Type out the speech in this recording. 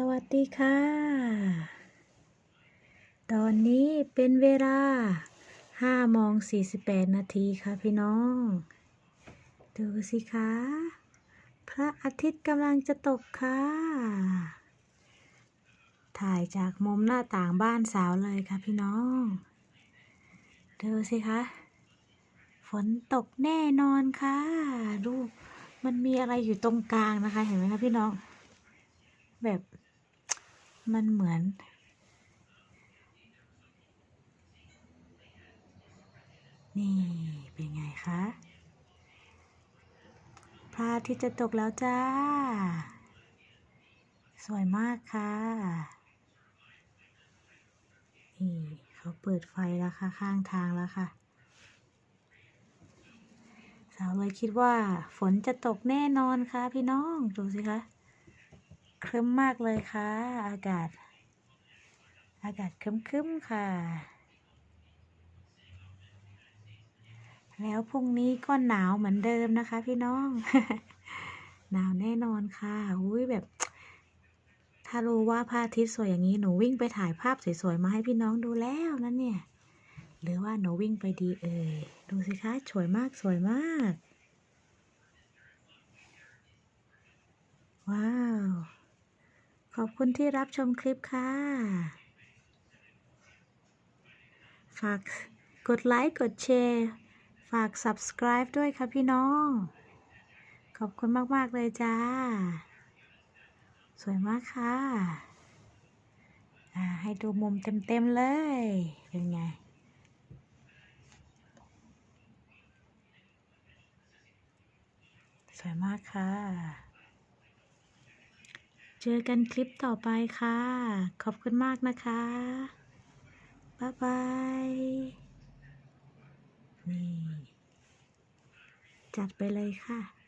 สวัสดีค่ะ ตอนนี้เป็นเวลา5โมง48 นาทีค่ะพี่น้อง ดูสิคะ พระอาทิตย์กำลังจะตกค่ะ ถ่ายจากมุมหน้าต่างบ้านสาวเลยค่ะพี่น้อง ดูสิคะ ฝนตกแน่นอนค่ะลูมันมีอะไรอยู่ตรงกลางนะคะ เห็นไหมคะพี่น้องแบบ มันเหมือน นี่ เป็นไงคะพระอาทิตย์จะตกแล้วจ้า สวยมากค่ะ นี่เขาเปิดไฟแล้วค่ะ ข้างทางแล้วค่ะ สาวเลยคิดว่าฝนจะตกแน่นอนค่ะพี่น้อง ดูสิคะ ครึ้มมากเลยค่ะ อากาศ อากาศครึ้มๆค่ะ แล้วพรุ่งนี้ก็หนาวเหมือนเดิมนะคะ พี่น้อง หนาวแน่นอนค่ะอุ้ยแบบ ถ้ารู้ว่าพระอาทิตย์สวยอย่างนี้หนูวิ่งไปถ่ายภาพสวยๆมาให้พี่น้องดูแล้วนั่นเนี่ย หรือว่าหนูวิ่งไปดีเอ่ยดูสิคะสวยมากสวยมาก ว้าว ขอบคุณที่รับชมคลิปค่ะ ฝากกดไลค์กดแชร์ฝาก subscribe ด้วยค่ะพี่น้อง ขอบคุณมาก ๆ เลยจ้า สวยมากค่ะอ่าให้ดูมุมเต็ม ๆ เลย เป็นไงสวยมากค่ะ เจอกันคลิปต่อไปค่ะ ขอบคุณมากนะคะ บ๊ายบาย นี่ จัดไปเลยค่ะ